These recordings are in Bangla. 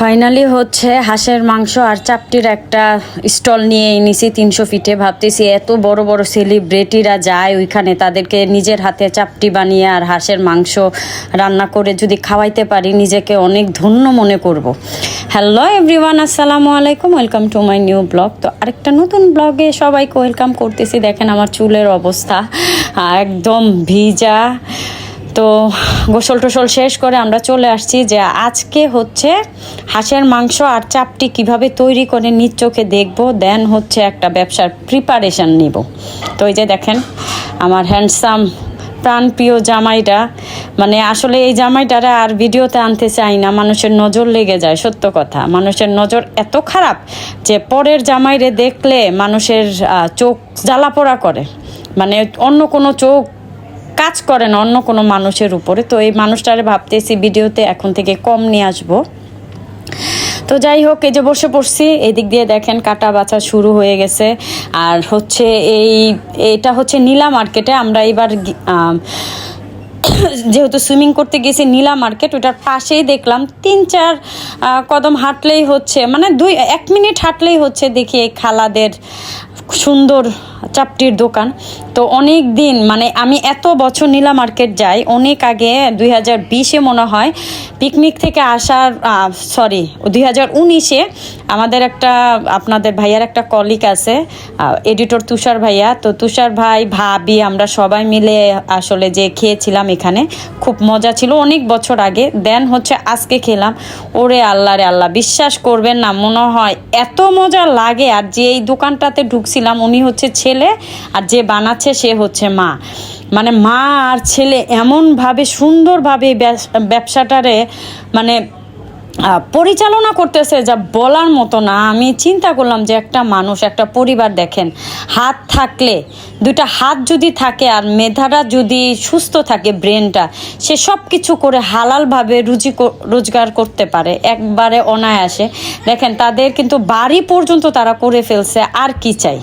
ফাইনালি হচ্ছে হাঁসের মাংস আর চাপটির একটা স্টল নিয়ে এনেছি তিনশো ফিটে। ভাবতেছি এত বড় বড় সেলিব্রিটিরা যায় ওইখানে, তাদেরকে নিজের হাতে চাপটি বানিয়ে আর হাঁসের মাংস রান্না করে যদি খাওয়াইতে পারি, নিজেকে অনেক ধন্য মনে করব। হ্যালো এভরিওয়ান আসসালামু আলাইকুম welcome to my new blog তো আরেকটা নতুন ব্লগে সবাইকে ওয়েলকাম করতেছি। দেখেন আমার চুলের অবস্থা একদম ভিজা তো গোসল টোসল শেষ করে আমরা চলে আসছি যে আজকে হচ্ছে হাঁসের মাংস আর চাপটি কীভাবে তৈরি করে নিজ চোখে দেখব দেন হচ্ছে একটা ব্যবসার প্রিপারেশান নিব। তো এই যে দেখেন, আমার হ্যান্ডসাম প্রাণপ্রিয় জামাইটা মানে আসলে এই জামাইটারা আর ভিডিওতে আনতে চাই না, মানুষের নজর লেগে যায়, সত্য কথা। মানুষের নজর এত খারাপ যে পরের জামাইরে দেখলে মানুষের চোখ জ্বালাপোড়া করে। মানে অন্য কোনো চোখ কাজ করে না অন্য কোনো মানুষের উপরে। তো এই মানুষটারে ভাবতেছি ভিডিওতে এখন থেকে কম নিয়ে আসব। তো যাই হোক, এই যে বসে পড়ছি, এদিক দিয়ে দেখেন কাটা বাছা শুরু হয়ে গেছে। আর হচ্ছে এই, এটা হচ্ছে নীলা মার্কেটে আমরা এবার যেহেতু সুইমিং করতে গেছি নীলা মার্কেট, ওটার পাশেই দেখলাম তিন, চার কদম হাঁটলেই হচ্ছে মানে দুই, এক মিনিট হাঁটলেই হচ্ছে দেখি এই খালাদের সুন্দর চাপটির দোকান। তো অনেক দিন মানে আমি এত বছর নীলা মার্কেট যাই, অনেক আগে দুই হাজার বিশে মনে হয় পিকনিক থেকে আসার সরি দুই হাজার উনিশে আমাদের একটা, আপনাদের ভাইয়ার একটা কলিক আছে এডিটর তুষার ভাইয়া। তো তুষার ভাই, ভাবি, আমরা সবাই মিলে আসলে যে খেয়েছিলাম এখানে, খুব মজা ছিল অনেক বছর আগে। দেন হচ্ছে আজকে খেলাম। ওরে আল্লাহ রে আল্লাহ, বিশ্বাস করবেন না, মনে হয় এত মজা লাগে আর যে এই দোকানটাতে ঢুকছিলাম উনি হচ্ছে ছেলে আর যে বানাচ্ছে সে হচ্ছে মা। মানে মা আর ছেলে এমনভাবে সুন্দরভাবে ব্যবসাটারে মানে পরিচালনা করতেছে যা বলার মতো না। আমি চিন্তা করলাম যে একটা মানুষ, একটা পরিবার দেখেন, হাত থাকলে, দুইটা হাত যদি থাকে আর মেধাটা যদি সুস্থ থাকে ব্রেনটা, সে সব কিছু করে হালালভাবে রুজি রোজগার করতে পারে, একবারে অনায়াসে। দেখেন, তাদের কিন্তু বাড়ি পর্যন্ত তারা করে ফেলছে, আর কি চাই?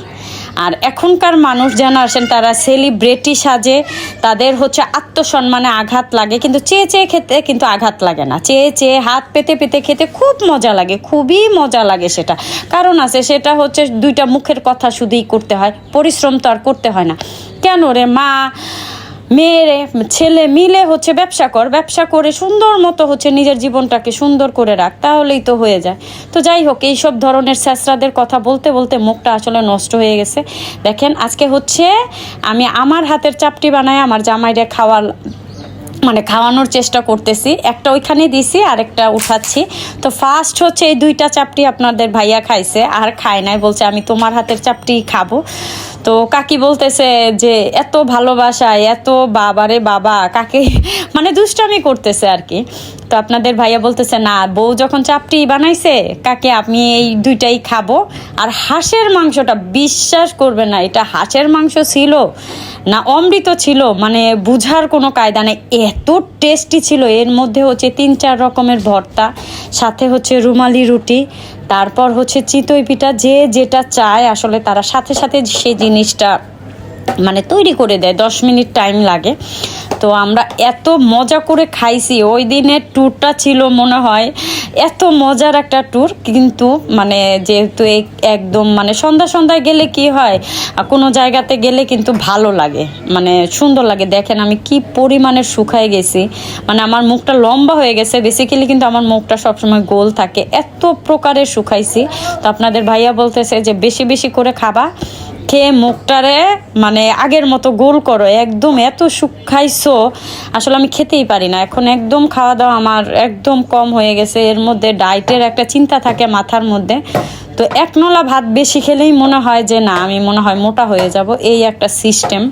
আর এখনকার মানুষ যারা জেনারেশন তারা সেলিব্রিটি সাজে, তাদের হচ্ছে আত্মসম্মানে আঘাত লাগে, কিন্তু চেয়ে চেয়ে খেতে কিন্তু আঘাত লাগে না। চেয়ে চেয়ে হাত পেতে পেতে খেতে খুব মজা লাগে, খুবই মজা লাগে সেটা। কারণ আছে, সেটা হচ্ছে দুইটা মুখের কথা শুধুই করতে হয়, পরিশ্রম তো আর করতে হয় না। কেন রে মা? মেয়েরে, ছেলে মিলে হচ্ছে ব্যবসা কর, ব্যবসা করে সুন্দর মতো হচ্ছে নিজের জীবনটাকে সুন্দর করে রাখ, তাহলেই তো হয়ে যায়। তো যাই হোক, এইসব ধরনের স্যাসরাদের কথা বলতে বলতে মুখটা আসলে নষ্ট হয়ে গেছে। দেখেন, আজকে হচ্ছে আমি আমার হাতের চাপটি বানায় আমার জামাইরে খাওয়ার মানে খাওয়ানোর চেষ্টা করতেছি। একটা ওইখানে দিছি আর একটা উঠাচ্ছি। তো ফার্স্ট হচ্ছে এই দুইটা চাপটি আপনাদের ভাইয়া খাইছে, আর খায় নাই, বলছে আমি তোমার হাতের চাপটি খাব। তো কাকি বলতেছে যে, এত ভালোবাসায়, এত বাবারে বাবা, কাকে? মানে দুষ্টামি করতেছে আর কি। তো আপনাদের ভাইয়া বলতেছে, না, বউ যখন চাপটি বানাইছে, কাকে আমি এই দুইটাই খাব? আর হাঁসের মাংসটা বিশ্বাস করবে না, এটা হাঁসের মাংস ছিল, না অমৃত ছিল মানে বুঝার কোনো কায়দা নেই। এত টেস্টি ছিল, এর মধ্যে হচ্ছে তিন চার রকমের ভর্তা, সাথে হচ্ছে রুমালি রুটি, তারপর হচ্ছে চিতই পিঠা, যে যেটা চায় আসলে তারা সাথে সাথে সেই জিনিসটা মানে তৈরি করে দেয়, দশ মিনিট টাইম লাগে। তো আমরা এত মজা করে খাইছি। ওই দিনের ট্যুরটা ছিল মনে হয় এত মজার একটা ট্যুর কিন্তু মানে যেহেতু এক- একদম মানে সন্ধ্যা সন্ধ্যায় গেলে কি হয় কোনো জায়গাতে গেলে কিন্তু ভালো লাগে। মানে সুন্দর লাগে। দেখেন আমি কি পরিমাণে শুকায় গেছি। মানে আমার মুখটা লম্বা হয়ে গেছে। বেসিক্যালি কিন্তু আমার মুখটা সবসময় গোল থাকে। এত প্রকারের শুকাইছি। তো আপনাদের ভাইয়া বলতেছে যে বেশি বেশি করে খাবা। খেয়ে মুখটারে মানে আগের মতো গোল করো, একদম এত সুখ খাইছো। আসলে আমি খেতেই পারি না। এখন একদম খাওয়া দাওয়া আমার একদম কম হয়ে গেছে। এর মধ্যে ডায়েটের একটা চিন্তা থাকে মাথার মধ্যে। তো এক নলা ভাত বেশি খেলেই মনে হয় যে না, আমি মনে হয় মোটা হয়ে যাব। এই একটা সিস্টেম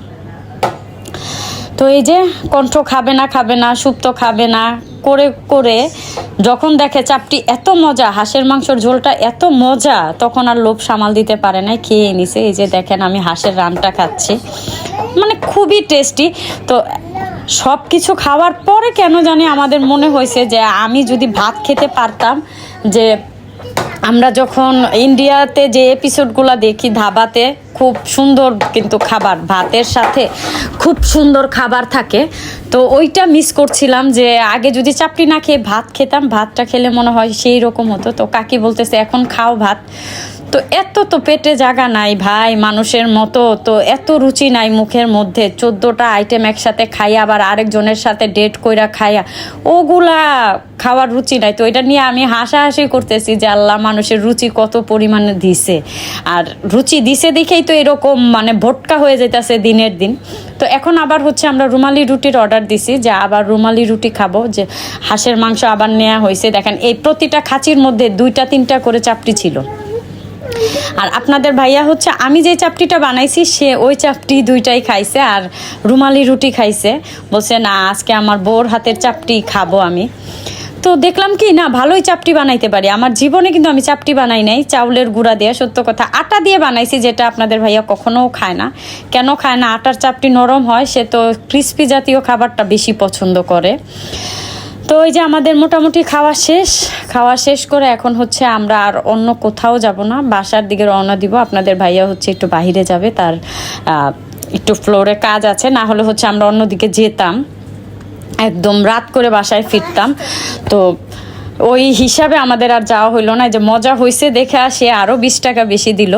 তো এই যে কণ্ঠ খাবে না খাবে না, সুপ্ত খাবে না, করে করে যখন দেখে চাপটি এত মজা, হাঁসের মাংসর ঝোলটা এত মজা, তখন আর লোভ সামাল দিতে পারে না খেয়ে নিছে। এই যে দেখেন আমি হাঁসের রানটা খাচ্ছি। মানে খুবই টেস্টি। তো সব কিছু খাওয়ার পরে কেন জানি আমাদের মনে হয়েছে যে আমি যদি ভাত খেতে পারতাম, যে আমরা যখন ইন্ডিয়াতে যে এপিসোডগুলো দেখি, ধাবাতে খুব সুন্দর কিন্তু খাবার, ভাতের সাথে খুব সুন্দর খাবার থাকে। তো ওইটা মিস করছিলাম যে আগে যদি চাপড়ি না খেয়ে ভাত খেতাম, ভাতটা খেলে মনে হয় সেই রকম হতো। তো কাকি বলতেছে, এখন খাও ভাত। তো এত তো পেটে জাগা নাই ভাই মানুষের মতো, তো এত রুচি নাই মুখের মধ্যে। চোদ্দোটা আইটেম একসাথে খাইয়া আবার আরেকজনের সাথে ডেট কইরা খাইয়া। ওগুলা খাওয়ার রুচি নাই। তো এটা নিয়ে আমি হাসাহাসি করতেছি যে আল্লাহ মানুষের রুচি কত পরিমাণে দিছে। আর রুচি দিছে দেখেই তো এরকম মানে ভোটকা হয়ে যেতেছে দিনের দিন। তো এখন আবার হচ্ছে আমরা রুমালি রুটির অর্ডার দিছি যে আবার রুমালি রুটি খাব। যে হাঁসের মাংস আবার নেওয়া হয়েছে দেখেন এই প্রতিটা খাঁচির মধ্যে দুইটা তিনটা করে চাপটি ছিল। আর আপনাদের ভাইয়া হচ্ছে, আমি যে চাপটিটা বানাইছি, সে ওই চাপটি দুইটাই খাইছে আর রুমালি রুটি খাইছে। বলছে, না, আজকে আমার বোর হাতের চাপটি খাব আমি। তো দেখলাম কি, না, ভালোই চাপটি বানাইতে পারি। আমার জীবনে কিন্তু আমি চাপটি বানাই নাই, চাউলের গুঁড়া দিয়ে, সত্য কথা। আটা দিয়ে বানাইছি, যেটা আপনাদের ভাইয়া কখনোও খায় না। কেন খায় না? আটার চাপটি নরম হয়, সে তো ক্রিস্পি জাতীয় খাবারটা বেশি পছন্দ করে। তো ওই যে আমাদের মোটামুটি খাওয়া শেষ খাওয়া শেষ করে এখন হচ্ছে আমরা আর অন্য কোথাও যাব না। বাসার দিকে রওনা দিব। আপনাদের ভাইয়া হচ্ছে একটু বাইরে যাবে, তার একটু ফ্লোরে কাজ আছে। না হলে হচ্ছে আমরা অন্যদিকে যেতাম। একদম রাত করে বাসায় ফিরতাম। তো ওই হিসাবে আমাদের আর যাওয়া হইল না। যে মজা হয়েছে দেখে সে আরও বিশ টাকা বেশি দিল।